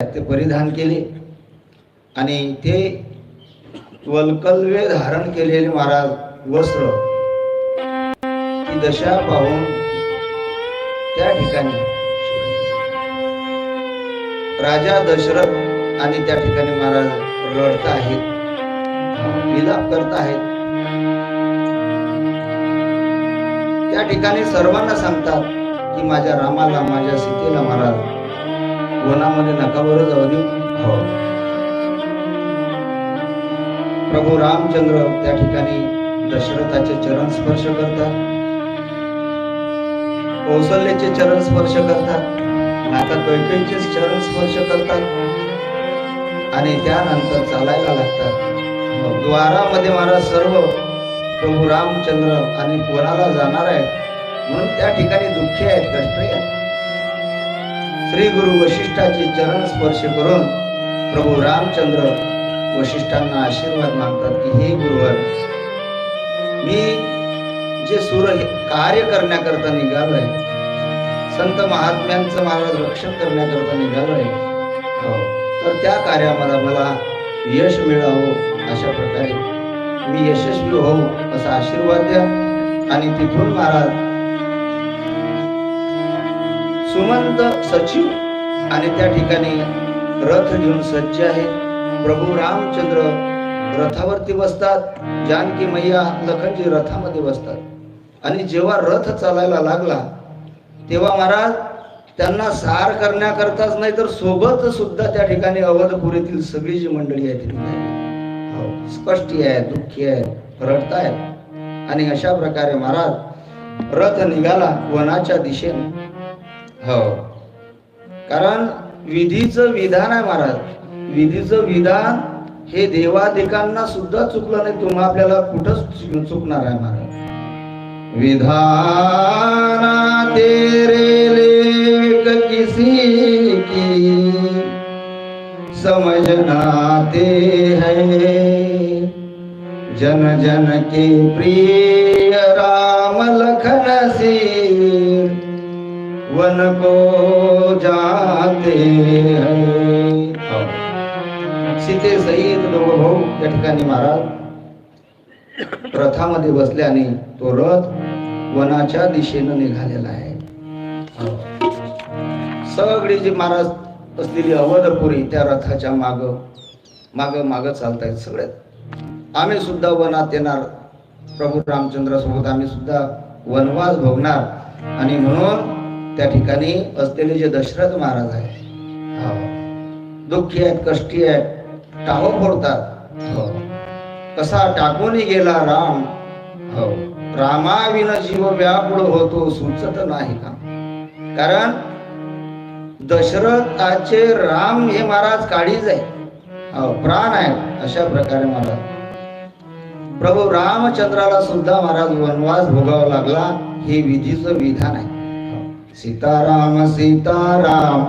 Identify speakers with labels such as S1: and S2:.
S1: ते परिधान केले. आणि ते वल्कल्वे धारण केलेले महाराज वस्त्र ती दशा पाहून त्या ठिकाणी राजा दशरथ आणि त्या ठिकाणी महाराज रडत आहेत. विलाप करत आहेत. त्या ठिकाणी सर्वांना सांगतात की माझ्या रामाला माझ्या सीतेला महाराज वनामध्ये नका बरं जाऊ देऊ. हो. प्रभू रामचंद्र त्या ठिकाणी दशरथाचे चरण स्पर्श करतात. कौशल्याचे चरण स्पर्श करतात. माता कैकेचे चरण स्पर्श करतात. आणि त्यानंतर चालायला लागतात. द्वारामध्ये महाराज सर्व प्रभू रामचंद्र आणि कोणाला जाणार आहेत. म्हणून त्या ठिकाणी दुःखी आहेत कष्ट आहेत. श्री गुरु वशिष्ठाचे चरण स्पर्श करून प्रभू रामचंद्र वशिष्ठांना आशीर्वाद मागतात की हे गुरुवर मी जे सूर कार्य करण्याकरता निघालोय संत महात्म्यांचं महाराज रक्षण करण्याकरता निघालोय हो, तर त्या कार्यामध्ये मला यश मिळावं अशा प्रकारे मी यशस्वी होऊ असा आशीर्वाद द्या. आणि तिथून महाराज सुमंत सचिव आणि त्या ठिकाणी रथ घेऊन सज्ज आहे. प्रभू रामचंद्र रथावरती बसतात. जानकी मैया लखनजी रथामध्ये बसतात. आणि जेव्हा रथ चालायला लागला तेव्हा महाराज त्यांना सार करण्याकरताच नाही तर सोबत सुद्धा त्या ठिकाणी अवधपुरीतील सगळी जी मंडळी आहे ती हो, स्पष्टी आहे दुःखी आहे रडतायत आणि अशा प्रकारे महाराज रथ निघाला वनाच्या दिशेने. हो. कारण विधीचं विधान आहे महाराज. विधीचं विधान हे देवाधिकांना सुद्धा चुकलं नाही तुम्हा आपल्याला कुठंच चुकणार आहे महाराज. विधाना तेरे लेख किसी की समझना ते है। जन जन के प्रिय राम लखन सिर वन को जाते हैं। सीते सहित दोघ भाऊ त्या ठिकाणी महाराज रथामध्ये बसल्याने तो रथ वनाच्या दिशेनं निघालेला आहे. सगळी जी महाराज असलेली अवधपुरी त्या रथाच्या माग माग माग चालतायत सगळ्यात. आम्ही सुद्धा वनात येणार. प्रभू रामचंद्र सोबत आम्ही सुद्धा वनवास भोगणार. आणि म्हणून त्या ठिकाणी असलेले जे दशरथ महाराज आहे हो. दुःखी आहेत कष्टी आहेत टाहो फोडतात. हो. कसा टाकून गेला राम. हो. रामाविन जीव व्याकुळ होतो सुचत नाही का? कारण दशरथाचे राम हे महाराज काळीज आहे हो, प्राण आहे अशा प्रकारे महाराज प्रभू रामचंद्राला सुद्धा महाराज वनवास भोगावा लागला हे विधीचं विधान आहे. सीताराम सीताराम